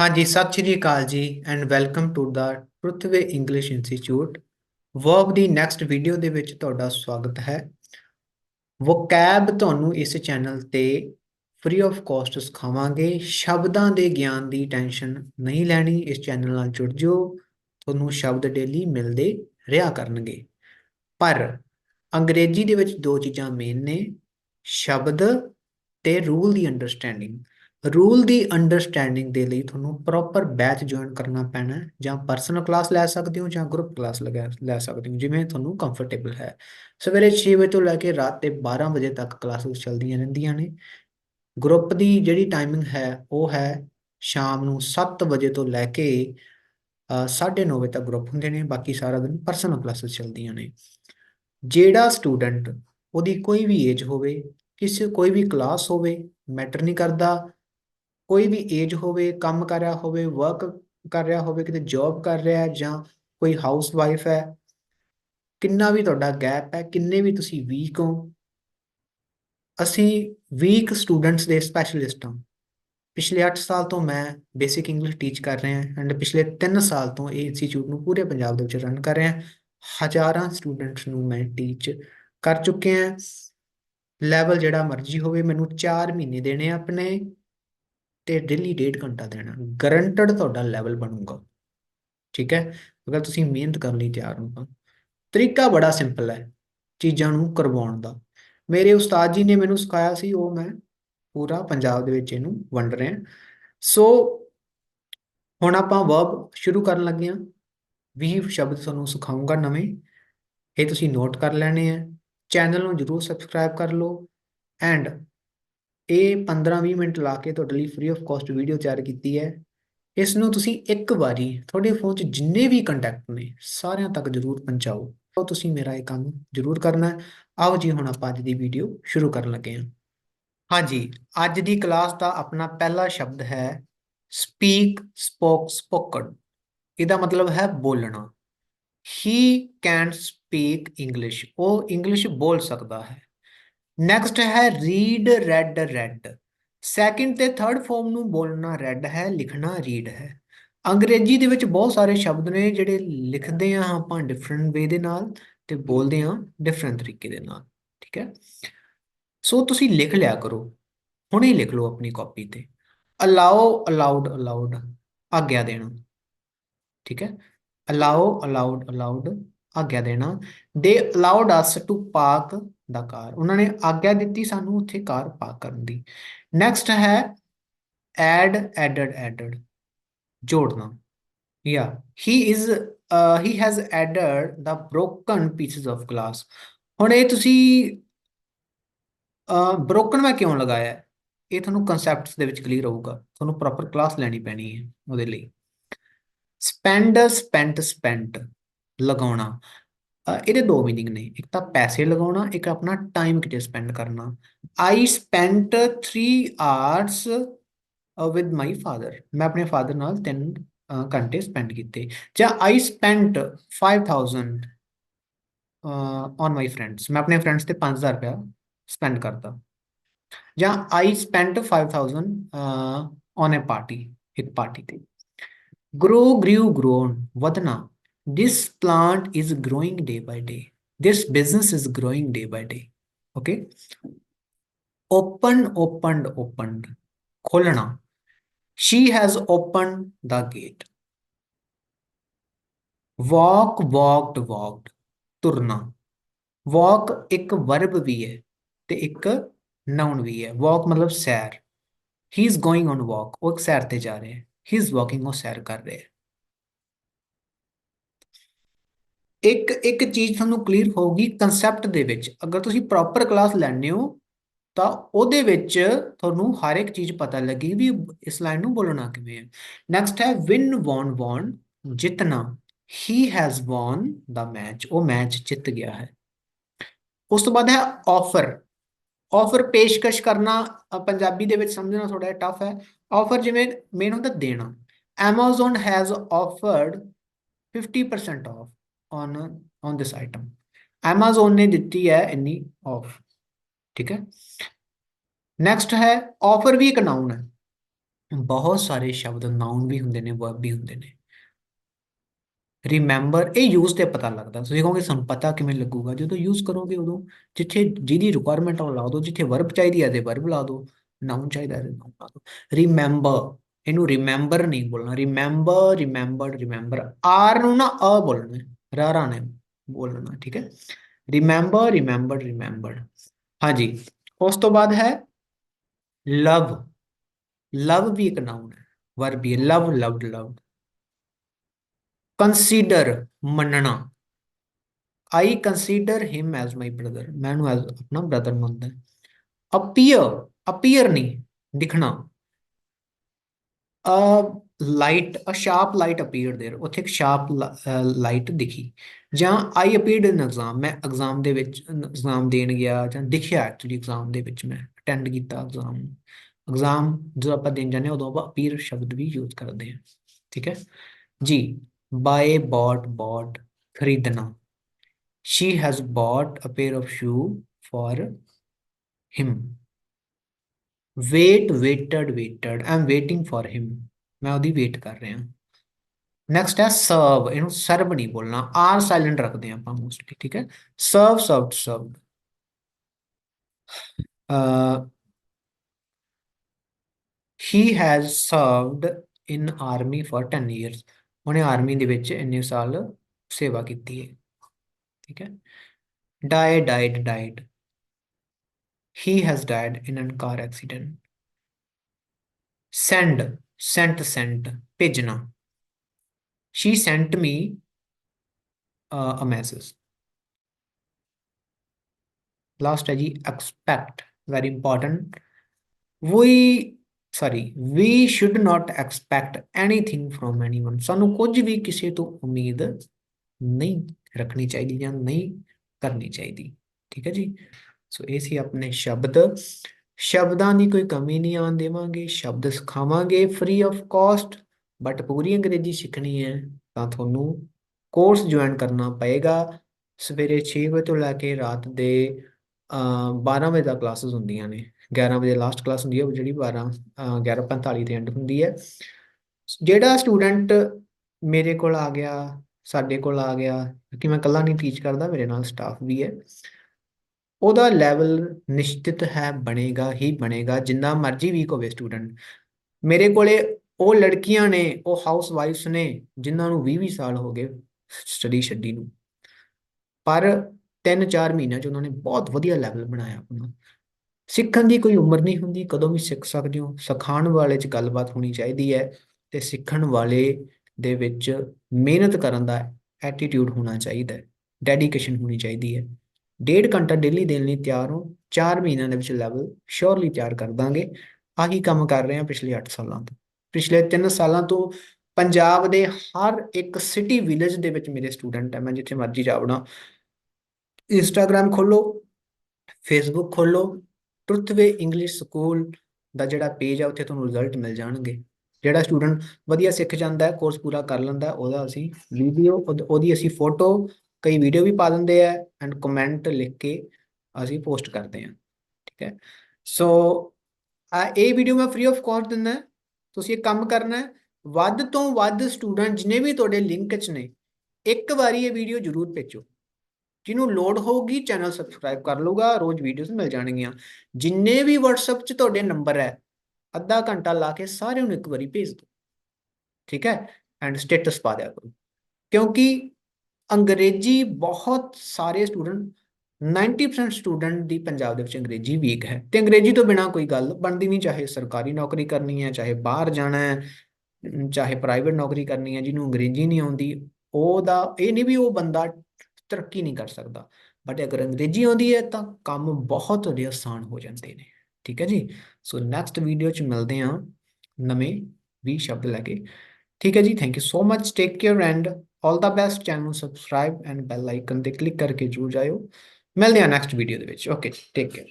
ਹਾਂਜੀ, ਸਤਿ ਸ਼੍ਰੀ ਅਕਾਲ ਜੀ and welcome to the Truthway English institute verb the next video ਦੇ ਵਿੱਚ ਤੁਹਾਡਾ ਸਵਾਗਤ ਹੈ। ਵੋਕੈਬ ਤੁਹਾਨੂੰ ਇਸ ਚੈਨਲ ਤੇ ਫ੍ਰੀ ਆਫ ਕਾਸਟ ਸਿਖਾਵਾਂਗੇ। ਸ਼ਬਦਾਂ ਦੇ ਗਿਆਨ ਦੀ ਟੈਨਸ਼ਨ ਨਹੀਂ ਲੈਣੀ, ਇਸ ਚੈਨਲ ਨਾਲ ਜੁੜ ਜਿਓ, ਤੁਹਾਨੂੰ ਸ਼ਬਦ ਡੇਲੀ ਮਿਲਦੇ ਰਿਹਾ ਕਰਨਗੇ। ਪਰ ਅੰਗਰੇਜ਼ੀ ਦੇ ਵਿੱਚ ਦੋ ਚੀਜ਼ਾਂ ਮੇਨ ਨੇ, ਸ਼ਬਦ ਤੇ ਰੂਲ ਦੀ ਅੰਡਰਸਟੈਂਡਿੰਗ ਰੂਲ ਦੀ ਅੰਡਰਸਟੈਂਡਿੰਗ ਦੇ ਲਈ ਤੁਹਾਨੂੰ ਪ੍ਰੋਪਰ ਬੈਚ ਜੁਆਇਨ ਕਰਨਾ ਪੈਣਾ ਜਾਂ ਪਰਸਨਲ ਕਲਾਸ ਲੈ ਸਕਦੇ ਹੋ, ਜਾਂ ਗਰੁੱਪ ਕਲਾਸ ਲੈ ਸਕਦੇ ਹੋ, ਜਿਵੇਂ ਤੁਹਾਨੂੰ ਕੰਫਰਟੇਬਲ ਹੈ। ਸਵੇਰੇ 6 ਵਜੇ ਤੋਂ ਲੈ ਕੇ ਰਾਤ ਦੇ 12 ਵਜੇ ਤੱਕ ਕਲਾਸਿਸ ਚੱਲਦੀਆਂ ਰਹਿੰਦੀਆਂ ਨੇ। ਗਰੁੱਪ ਦੀ ਜਿਹੜੀ ਟਾਈਮਿੰਗ ਹੈ, ਉਹ ਹੈ ਸ਼ਾਮ ਨੂੰ 7 ਵਜੇ ਤੋਂ ਲੈ ਕੇ 9:30 ਵਜੇ ਤੱਕ ਗਰੁੱਪ ਹੁੰਦੇ ਨੇ, ਬਾਕੀ ਸਾਰਾ ਦਿਨ ਪਰਸਨਲ ਕਲਾਸਿਸ ਚੱਲਦੀਆਂ ਨੇ। ਜਿਹੜਾ ਸਟੂਡੈਂਟ ਉਹਦੀ ਕੋਈ ਵੀ ਏਜ ਹੋਵੇ, ਕਿਸੇ ਕੋਈ ਵੀ ਕਲਾਸ ਹੋਵੇ ਮੈਟਰ ਨਹੀਂ ਕਰਦਾ ਕੋਈ ਵੀ ਏਜ ਹੋਵੇ, ਕੰਮ ਕਰ ਰਿਹਾ ਹੋਵੇ ਵਰਕ ਕਰ ਰਿਹਾ ਹੋਵੇ, ਕਿਤੇ ਜੌਬ ਕਰ ਰਿਹਾ ਜਾਂ ਕੋਈ ਹਾਊਸ ਵਾਈਫ ਹੈ, ਕਿੰਨਾ ਵੀ ਤੁਹਾਡਾ ਗੈਪ ਹੈ, ਕਿੰਨੇ ਵੀ ਤੁਸੀਂ ਵੀਕ ਹੋ, ਅਸੀਂ ਵੀਕ ਸਟੂਡੈਂਟਸ ਦੇ ਸਪੈਸ਼ਲਿਸਟ ਹਾਂ। ਪਿਛਲੇ 8 ਸਾਲ ਤੋਂ ਮੈਂ ਬੇਸਿਕ ਇੰਗਲਿਸ਼ ਟੀਚ ਕਰ ਰਿਹਾ ਹਾਂ ਐਂਡ ਪਿਛਲੇ 3 ਸਾਲ ਤੋਂ ਇਹ ਇੰਸਟੀਚਿਊਟ ਨੂੰ ਪੂਰੇ ਪੰਜਾਬ ਦੇ ਵਿੱਚ ਰਨ ਕਰ ਰਿਹਾ ਹਜ਼ਾਰਾਂ ਸਟੂਡੈਂਟਸ ਨੂੰ ਮੈਂ ਟੀਚ ਕਰ ਚੁੱਕੇ ਹਾਂ। ਲੈਵਲ ਜਿਹੜਾ ਮਰਜ਼ੀ ਹੋਵੇ, ਮੈਨੂੰ 4 ਮਹੀਨੇ ਦੇਣੇ ਆਪਣੇ। ਤੇ ਡੇਲੀ ਡੇਢ ਘੰਟਾ ਦੇਣਾ। ਗਰੰਟਡ ਤੁਹਾਡਾ ਲੈਵਲ ਬਣੂਗਾ। ਠੀਕ ਹੈ? ਅਗਰ ਤੁਸੀਂ ਮਿਹਨਤ ਕਰਨ ਲਈ ਤਿਆਰ ਹੋ ਤਾਂ। ਤਰੀਕਾ ਬੜਾ ਸਿੰਪਲ ਹੈ, ਚੀਜ਼ਾਂ ਨੂੰ ਕਰਵਾਉਣ ਦਾ। ਮੇਰੇ ਉਸਤਾਦ ਜੀ ਨੇ ਮੈਨੂੰ ਸਿਖਾਇਆ ਸੀ, ਉਹ ਮੈਂ ਪੂਰਾ ਪੰਜਾਬ ਦੇ ਵਿੱਚ ਇਹਨੂੰ ਵੰਡ ਰਿਹਾ। ਸੋ ਹੁਣ ਆਪਾਂ ਵਰਬ ਸ਼ੁਰੂ ਕਰਨ ਲੱਗੇ ਹਾਂ। 20 ਸ਼ਬਦ ਤੁਹਾਨੂੰ ਸਿਖਾਉਂਗਾ ਨਵੇਂ। ਇਹ ਤੁਸੀਂ ਨੋਟ ਕਰ ਲੈਣੇ ਆ। ਚੈਨਲ ਨੂੰ ਜਰੂਰ ਸਬਸਕ੍ਰਾਈਬ ਕਰ ਲਓ। ਐਂਡ ਇਹ 15-20 ਮਿੰਟ ਲਾ ਕੇ ਤੁਹਾਡੇ ਲਈ ਫ੍ਰੀ ਆਫ ਕਾਸਟ ਵੀਡੀਓ ਤਿਆਰ ਕੀਤੀ ਹੈ। ਇਸ ਨੂੰ ਤੁਸੀਂ ਇੱਕ ਵਾਰੀ ਤੁਹਾਡੇ ਫੋਨ 'ਚ ਜਿੰਨੇ ਵੀ ਕੰਟੈਕਟ ਨੇ, ਸਾਰਿਆਂ ਤੱਕ ਜਰੂਰ ਪਹੁੰਚਾਓ। ਤਾਂ ਤੁਸੀਂ ਮੇਰਾ ਇਹ ਕੰਮ ਜਰੂਰ ਕਰਨਾ ਆਓ ਜੀ, ਹੁਣ ਆਪਾਂ ਅੱਜ ਦੀ ਵੀਡੀਓ ਸ਼ੁਰੂ ਕਰਨ ਲੱਗੇ ਹਾਂ। ਹਾਂਜੀ ਅੱਜ ਦੀ ਕਲਾਸ ਦਾ ਆਪਣਾ ਪਹਿਲਾ ਸ਼ਬਦ ਹੈ ਸਪੀਕ ਸਪੋਕ ਸਪੋਕਨ ਇਹਦਾ ਮਤਲਬ ਹੈ ਬੋਲਣਾ। ਹੀ ਕੈਨ ਸਪੀਕ ਇੰਗਲਿਸ਼ ਉਹ ਇੰਗਲਿਸ਼ ਬੋਲ ਸਕਦਾ ਹੈ। ਨੈਕਸਟ ਹੈ ਰੀਡ ਰੈਡ ਰੈਡ ਸੈਕਿੰਡ ਤੇ ਥਰਡ ਫਾਰਮ ਨੂੰ ਬੋਲਣਾ ਰੈਡ ਹੈ, ਲਿਖਣਾ ਰੀਡ ਹੈ। ਅੰਗਰੇਜ਼ੀ ਦੇ ਵਿੱਚ ਬਹੁਤ ਸਾਰੇ ਸ਼ਬਦ ਨੇ ਜਿਹੜੇ ਲਿਖਦੇ ਆ ਆਪਾਂ ਡਿਫਰੈਂਟ ਵੇ ਦੇ ਨਾਲ ਤੇ ਬੋਲਦੇ ਆ ਡਿਫਰੈਂਟ ਤਰੀਕੇ ਦੇ ਨਾਲ, ਠੀਕ ਹੈ? ਸੋ ਤੁਸੀਂ ਲਿਖ ਲਿਆ ਕਰੋ, ਹੁਣੇ ਲਿਖ ਲਓ ਆਪਣੀ ਕਾਪੀ ਤੇ। ਅਲਾਓ ਅਲਾਉਡ ਅਲਾਉਡ ਆਗਿਆ ਦੇਣਾ, ਠੀਕ ਹੈ? ਅਲਾਓ ਅਲਾਉਡ ਅਲਾਉਡ ਆਗਿਆ ਦੇਣਾ। They allowed us to park the car. ਉਹਨਾਂ ਨੇ ਆਗਿਆ ਦਿੱਤੀ ਸਾਨੂੰ ਉੱਥੇ ਕਾਰ ਪਾਰਕ ਕਰਨ ਦੀ। ਨੈਕਸਟ ਹੈ ਐਡ ਐਡਡ ਐਡਡ ਜੋੜਨਾ। ਯਾ he is he has added the broken pieces of glass ਹੁਣ ਇਹ ਤੁਸੀਂ ਬ੍ਰੋਕਨ ਮੈਂ ਕਿਉਂ ਲਗਾਇਆ? ਇਹ ਤੁਹਾਨੂੰ ਕਨਸੈਪਟਸ ਦੇ ਵਿੱਚ ਕਲੀਅਰ ਹੋਊਗਾ। ਤੁਹਾਨੂੰ ਪ੍ਰੋਪਰ ਕਲਾਸ ਲੈਣੀ ਪੈਣੀ ਹੈ ਉਹਦੇ ਲਈ। ਸਪੈਂਡ ਸਪੈਂਟ ਸਪੈਂਟ ਲਗਾਉਣਾ। ਇਹਦੇ ਦੋ ਮੀਨਿੰਗ ਨੇ, ਇੱਕ ਤਾਂ ਪੈਸੇ ਲਗਾਉਣਾ, ਇੱਕ ਆਪਣਾ ਟਾਈਮ ਕਿਤੇ ਸਪੈਂਡ ਕਰਨਾ। I spent 3 hours with my father ਮੈਂ ਆਪਣੇ ਫਾਦਰ ਨਾਲ 3 ਘੰਟੇ ਸਪੈਂਡ ਕੀਤੇ। ਜਾਂ I spent 5000 on my friends ਮੈਂ ਆਪਣੇ ਫਰੈਂਡਸ ਤੇ 5000 ਰੁਪਏ ਸਪੈਂਡ ਕਰਦਾ ਜਾਂ I spent 5000 on a party ਇੱਕ ਪਾਰਟੀ ਤੇ। ਗਰੋ ਗ੍ਰਿਊ ਗਰੋਨ ਵਧਣਾ। this plant is growing day by day this business is growing day by day okay open opened opened kholna she has opened the gate walk walked walked ਤੁਰਨਾ walk ਇੱਕ verb ਵੀ ਹੈ ਤੇ ਇੱਕ noun ਵੀ ਹੈ walk ਮਤਲਬ ਸੈਰ he is going on walk ਉਹ ਇੱਕ ਸੈਰ ਤੇ ਜਾ ਰਿਹਾ ਹੈ he is walking ਉਹ ਸੈਰ ਕਰ ਰਿਹਾ ਹੈ ਇੱਕ ਇੱਕ ਚੀਜ਼ ਤੁਹਾਨੂੰ ਕਲੀਅਰ ਹੋਊਗੀ ਕਨਸੈਪਟ ਦੇ ਵਿੱਚ। ਅਗਰ ਤੁਸੀਂ ਪ੍ਰੋਪਰ ਕਲਾਸ ਲੈਣੇ ਹੋ, ਤਾਂ ਉਹਦੇ ਵਿੱਚ ਤੁਹਾਨੂੰ ਹਰ ਇੱਕ ਚੀਜ਼ ਪਤਾ ਲੱਗੀ ਵੀ ਇਸ ਲਾਈਨ ਨੂੰ ਬੋਲਣਾ ਕਿਵੇਂ ਹੈ। ਨੈਕਸਟ ਹੈ ਵਿਨ ਵੌਨ ਵੌਨ ਜਿੱਤਣਾ। He has won the match ਉਹ ਮੈਚ ਜਿੱਤ ਗਿਆ ਹੈ। ਉਸ ਤੋਂ ਬਾਅਦ ਹੈ ਆਫਰ ਆਫਰ ਪੇਸ਼ਕਸ਼ ਕਰਨਾ ਪੰਜਾਬੀ ਦੇ ਵਿੱਚ ਸਮਝਣਾ ਥੋੜਾ ਟਫ ਹੈ। ਆਫਰ ਜਿਵੇਂ ਮੇਨ ਹੁੰਦਾ ਦੇਣਾ। Amazon has offered 50% off on on this item. Amazon ਨੇ ਦਿੱਤੀ ਹੈ ਇੰਨੀ ਆਫ ਠੀਕ ਹੈ? ਨੈਕਸਟ ਹੈ ਆਫਰ ਵੀ ਇੱਕ ਨਾਉਨ ਹੈ। ਬਹੁਤ ਸਾਰੇ ਸ਼ਬਦ ਨਾਉਨ ਵੀ ਹੁੰਦੇ ਨੇ ਵਰਬ ਵੀ ਹੁੰਦੇ ਨੇ। ਰਿਮੈਂਬਰ ਇਹ ਯੂਜ਼ ਤੇ ਪਤਾ ਲੱਗਦਾ। ਤੁਸੀਂ ਕਹੋਗੇ, ਸਾਨੂੰ ਪਤਾ ਕਿਵੇਂ ਲੱਗੂਗਾ? ਜਦੋਂ ਯੂਜ਼ ਕਰੋਗੇ ਉਦੋਂ, ਜਿੱਥੇ ਜਿਹਦੀ ਰਿਕੁਆਇਰਮੈਂਟ ਉਹ ਲਾ ਦਿਓ, ਜਿੱਥੇ ਵਰਬ ਚਾਹੀਦੀ ਹੈ ਤੇ ਵਰਬ ਲਾ ਦਿਓ। ਨਾਉਨ ਚਾਹੀਦਾ ਹੈ ਨਾਉਨ ਲਾ ਦਿਓ। ਰਿਮੈਂਬਰ ਇਹਨੂੰ ਰਿਮੈਂਬਰ ਨਹੀਂ ਬੋਲਣਾ। ਰਿਮੈਂਬਰ ਰਿਮੈਂਬਰਡ ਰਿਮੈਂਬਰ ਆਰ ਨੂੰ ਨਾ ਅ ਬੋਲਣਾ। ਰਾਰਾ ਨੇ ਬੋਲਣਾ, ਠੀਕ ਹੈ। ਰਿਮੈਂਬਰ ਰਿਮੈਂਬਰਡ ਰਿਮੈਂਬਰਡ ਹਾਂਜੀ, ਉਸ ਤੋਂ ਬਾਅਦ ਹੈ ਲਵ ਲਵ ਵੀ ਇੱਕ ਨਾਉਨ ਹੈ ਵਰਬ ਵੀ ਲਵ ਲਵਡ ਲਵਡ ਕੰਸੀਡਰ ਮੰਨਣਾ। I consider him as my brother ਮੈਂ ਉਹਨੂੰ ਐਜ਼ ਆਪਣਾ ਬ੍ਰਦਰ ਮੰਨਦਾ ਅਪੀਅਰ ਅਪੀਅਰ ਨਹੀਂ, ਦਿਖਣਾ। A light a sharp light appeared there ਉੱਥੇ ਇੱਕ ਸ਼ਾਰਪ ਲਾਈਟ ਦਿਖੀ ਜਾਂ ਆਈ ਅਪੀਅਰਡ ਇਨ ਐਗਜ਼ਾਮ ਮੈਂ ਐਗਜ਼ਾਮ ਦੇ ਵਿੱਚ ਐਗਜ਼ਾਮ ਦੇਣ ਗਿਆ ਜਾਂ ਦਿਖਿਆ ਐਕਚੁਅਲੀ ਐਗਜ਼ਾਮ ਦੇ ਵਿੱਚ ਮੈਂ ਅਟੈਂਡ ਕੀਤਾ ਐਗਜ਼ਾਮ ਐਗਜ਼ਾਮ ਜਦੋਂ ਆਪਾਂ ਦੇਣ ਜਾਂਦੇ ਹਾਂ ਉਦੋਂ ਆਪਾਂ ਅਪੀਅਰ ਸ਼ਬਦ ਵੀ ਯੂਜ਼ ਕਰਦੇ ਹਾਂ ਠੀਕ ਹੈ ਜੀ ਬਾਏ ਬੌਟ ਬੌਟ ਖਰੀਦਣਾ she has bought a pair of shoe for him wait waited waited i'm waiting for him ਮੈਂ ਉਹਦੀ ਵੇਟ ਕਰ ਰਿਹਾ ਨੈਕਸਟ ਹੈ ਸਰਵ ਇਹਨੂੰ ਸਰਵ ਨਹੀਂ ਬੋਲਣਾ। ਆਰ ਸਾਇਲੈਂਟ ਰੱਖਦੇ ਆਪਾਂ ਮੋਸਟਲੀ ਠੀਕ ਹੈ? Serve served served he has served in army for 10 years ਉਹਨੇ ਆਰਮੀ ਦੇ ਵਿੱਚ ਇੰਨੇ ਸਾਲ ਸੇਵਾ ਕੀਤੀ ਹੈ। ਠੀਕ ਹੈ? Die died died he has died in a car accident send sent sent ਭੇਜਣਾ she sent me a message last ਹੈ ਜੀ expect very important we sorry we should not expect anything from anyone ਸਾਨੂੰ ਕੁਝ ਵੀ ਕਿਸੇ ਤੋਂ ਉਮੀਦ ਨਹੀਂ ਰੱਖਣੀ ਚਾਹੀਦੀ ਜਾਂ ਨਹੀਂ ਕਰਨੀ ਚਾਹੀਦੀ ਠੀਕ ਹੈ ਜੀ ਸੋ ਇਹ ਸੀ ਆਪਣੇ ਸ਼ਬਦ ਸ਼ਬਦਾਂ ਦੀ ਕੋਈ ਕਮੀ ਨਹੀਂ ਆਉਣ ਦੇਵਾਂਗੇ, ਸ਼ਬਦ ਸਿਖਾਵਾਂਗੇ ਫ੍ਰੀ ਆਫ ਕਾਸਟ ਬਟ ਪੂਰੀ ਅੰਗਰੇਜ਼ੀ ਸਿੱਖਣੀ ਹੈ, ਤਾਂ ਤੁਹਾਨੂੰ ਕੋਰਸ ਜੁਆਇਨ ਕਰਨਾ ਪਏਗਾ। ਸਵੇਰੇ 6 ਵਜੇ ਤੋਂ ਲੈ ਕੇ ਰਾਤ ਦੇ 12 ਵਜੇ ਤੱਕ ਕਲਾਸਿਸ ਹੁੰਦੀਆਂ ਨੇ। 11 ਵਜੇ ਲਾਸਟ ਕਲਾਸ ਹੁੰਦੀ ਹੈ, ਉਹ ਜਿਹੜੀ 12 11:45 ਤੇ ਐਂਡ ਹੁੰਦੀ ਹੈ। ਜਿਹੜਾ ਸਟੂਡੈਂਟ ਮੇਰੇ ਕੋਲ ਆ ਗਿਆ, ਸਾਡੇ ਕੋਲ ਆ ਗਿਆ ਕਿ ਮੈਂ ਇਕੱਲਾ ਨਹੀਂ ਟੀਚ ਕਰਦਾ, ਮੇਰੇ ਨਾਲ ਸਟਾਫ ਵੀ ਹੈ। ਉਹਦਾ ਲੈਵਲ ਨਿਸ਼ਚਿਤ ਹੈ, ਬਣੇਗਾ, ਹੀ ਬਣੇਗਾ, ਜਿੰਨਾ ਮਰਜ਼ੀ ਵੀਕ ਹੋਵੇ ਸਟੂਡੈਂਟ ਮੇਰੇ ਕੋਲੇ ਉਹ ਲੜਕੀਆਂ ਨੇ, ਉਹ ਹਾਊਸ ਵਾਈਫਸ ਨੇ, ਜਿਨ੍ਹਾਂ ਨੂੰ 20 20 ਸਾਲ ਹੋ ਗਏ ਸਟੱਡੀ ਛੱਡੀ ਨੂੰ। ਪਰ 3-4 ਮਹੀਨਿਆਂ ਚ ਉਹਨਾਂ ਨੇ ਬਹੁਤ ਵਧੀਆ ਲੈਵਲ ਬਣਾਇਆ ਆਪਣਾ। ਸਿੱਖਣ ਦੀ ਕੋਈ ਉਮਰ ਨਹੀਂ ਹੁੰਦੀ, ਕਦੋਂ ਵੀ ਸਿੱਖ ਸਕਦੇ ਹੋ। ਸਿਖਾਉਣ ਵਾਲੇ ਚ ਗੱਲਬਾਤ ਹੋਣੀ ਚਾਹੀਦੀ ਹੈ ਤੇ ਸਿੱਖਣ ਵਾਲੇ ਦੇ ਵਿੱਚ ਮਿਹਨਤ ਕਰਨ ਦਾ ਐਟੀਟਿਊਡ ਹੋਣਾ ਚਾਹੀਦਾ ਹੈ ਡੈਡੀਕੇਸ਼ਨ ਹੋਣੀ ਚਾਹੀਦੀ ਹੈ। ਡੇਢ ਘੰਟਾ ਡੇਲੀ ਦੇਣ ਲਈ ਤਿਆਰ ਹੋ 4 ਮਹੀਨਿਆਂ ਦੇ ਵਿੱਚ ਲੈਵਲ ਸ਼ੋਰਲੀ ਤਿਆਰ ਕਰ ਦਾਂਗੇ। ਆਹੀ ਕੰਮ ਕਰ ਰਹੇ ਹਾਂ ਪਿਛਲੇ 8 ਸਾਲਾਂ ਤੋਂ। ਪਿਛਲੇ 3 ਸਾਲਾਂ ਤੋਂ ਪੰਜਾਬ ਦੇ ਹਰ ਇੱਕ ਸਿਟੀ ਵਿਲੇਜ ਦੇ ਵਿੱਚ ਮੇਰੇ ਸਟੂਡੈਂਟ ਹੈ, ਮੈਂ ਜਿੱਥੇ ਮਰਜ਼ੀ ਜਾਵਣਾ ਇੰਸਟਾਗ੍ਰam ਖੋਲੋ ਫੇਸਬੁੱਕ ਖੋਲੋ ਟਰੁਥਵੇ ਇੰਗਲਿਸ਼ ਸਕੂਲ ਦਾ ਜਿਹੜਾ ਪੇਜ ਆ, ਉੱਥੇ ਤੁਹਾਨੂੰ ਰਿਜ਼ਲਟ ਮਿਲ ਜਾਣਗੇ। ਜਿਹੜਾ ਸਟੂਡੈਂਟ ਵਧੀਆ ਸਿੱਖ ਜਾਂਦਾ ਹੈ ਕੋਰਸ ਪੂਰਾ ਕਰ ਲੈਂਦਾ ਉਹਦਾ ਅਸੀਂ ਵੀਡੀਓ ਉਹਦੀ ਅਸੀਂ ਫੋਟੋ ਕਈ ਵੀਡੀਓ ਵੀ ਪਾ ਦਿੰਦੇ ਆ ਐਂਡ ਕਮੈਂਟ ਲਿਖ ਕੇ ਅਸੀਂ ਪੋਸਟ ਕਰਦੇ ਹਾਂ, ਠੀਕ ਹੈ? ਸੋ ਇਹ ਵੀਡੀਓ ਮੈਂ ਫ੍ਰੀ ਆਫ ਕਾਸਟ ਦਿੰਦਾ, ਤੁਸੀਂ ਇਹ ਕੰਮ ਕਰਨਾ ਹੈ ਵੱਧ ਤੋਂ ਵੱਧ ਸਟੂਡੈਂਟ ਜਿਨੇ ਵੀ ਤੁਹਾਡੇ ਲਿੰਕ 'ਚ ਨੇ, ਇੱਕ ਵਾਰੀ ਇਹ ਵੀਡੀਓ ਜ਼ਰੂਰ ਭੇਜੋ। ਜਿਹਨੂੰ ਲੋਡ ਹੋਊਗੀ ਚੈਨਲ ਸਬਸਕ੍ਰਾਈਬ ਕਰ ਲਊਗਾ, ਰੋਜ਼ ਵੀਡੀਓਜ਼ ਮਿਲ ਜਾਣਗੀਆਂ। ਜਿੰਨੇ ਵੀ WhatsApp 'ਚ ਤੁਹਾਡੇ ਨੰਬਰ ਹੈ, ਅੱਧਾ ਘੰਟਾ ਲਾ ਕੇ ਸਾਰਿਆਂ ਨੂੰ ਇੱਕ ਵਾਰੀ ਭੇਜ ਦਿਓ, ਠੀਕ ਹੈ? ਐਂਡ ਸਟੇਟਸ ਪਾ ਦਿਆ ਕਰੋ। ਕਿਉਂਕਿ ਅੰਗਰੇਜ਼ੀ ਬਹੁਤ ਸਾਰੇ ਸਟੂਡੈਂਟ 90% ਸਟੂਡੈਂਟ ਦੀ ਪੰਜਾਬ ਦੇ ਵਿੱਚ ਅੰਗਰੇਜ਼ੀ ਵੀਕ ਹੈ ਤੇ ਅੰਗਰੇਜ਼ੀ ਤੋਂ ਬਿਨਾ ਕੋਈ ਗੱਲ ਬਣਦੀ ਨਹੀਂ, ਚਾਹੇ ਸਰਕਾਰੀ ਨੌਕਰੀ ਕਰਨੀ ਹੈ, ਚਾਹੇ ਬਾਹਰ ਜਾਣਾ ਹੈ ਚਾਹੇ ਪ੍ਰਾਈਵੇਟ ਨੌਕਰੀ ਕਰਨੀ ਹੈ, ਜਿਹਨੂੰ ਅੰਗਰੇਜ਼ੀ ਨਹੀਂ ਆਉਂਦੀ, ਉਹਦਾ ਇਹ ਨਹੀਂ ਵੀ ਉਹ ਬੰਦਾ ਤਰੱਕੀ ਨਹੀਂ ਕਰ ਸਕਦਾ ਬਟ ਅਗਰ ਅੰਗਰੇਜ਼ੀ ਆਉਂਦੀ ਹੈ ਤਾਂ ਕੰਮ ਬਹੁਤ ਵਧੀਆ ਆਸਾਨ ਹੋ ਜਾਂਦੇ ਨੇ, ਠੀਕ ਹੈ ਜੀ? ਸੋ ਨੈਕਸਟ ਵੀਡੀਓ ਚ ਮਿਲਦੇ ਹਾਂ ਨਵੇਂ ਵੀ ਸ਼ਬਦ ਲੈ ਕੇ, ਠੀਕ ਹੈ ਜੀ? Thank you so much take care and all the best channel ਨੂੰ ਸਬਸਕ੍ਰਾਈਬ ਐਂਡ ਬੈਲ ਆਈਕਨ ਤੇ ਕਲਿੱਕ ਕਰਕੇ ਜੁੜ ਜਾਇਓ। ਮਿਲਦੇ ਹਾਂ ਨੈਕਸਟ ਵੀਡੀਓ ਦੇ ਵਿੱਚ। Okay take care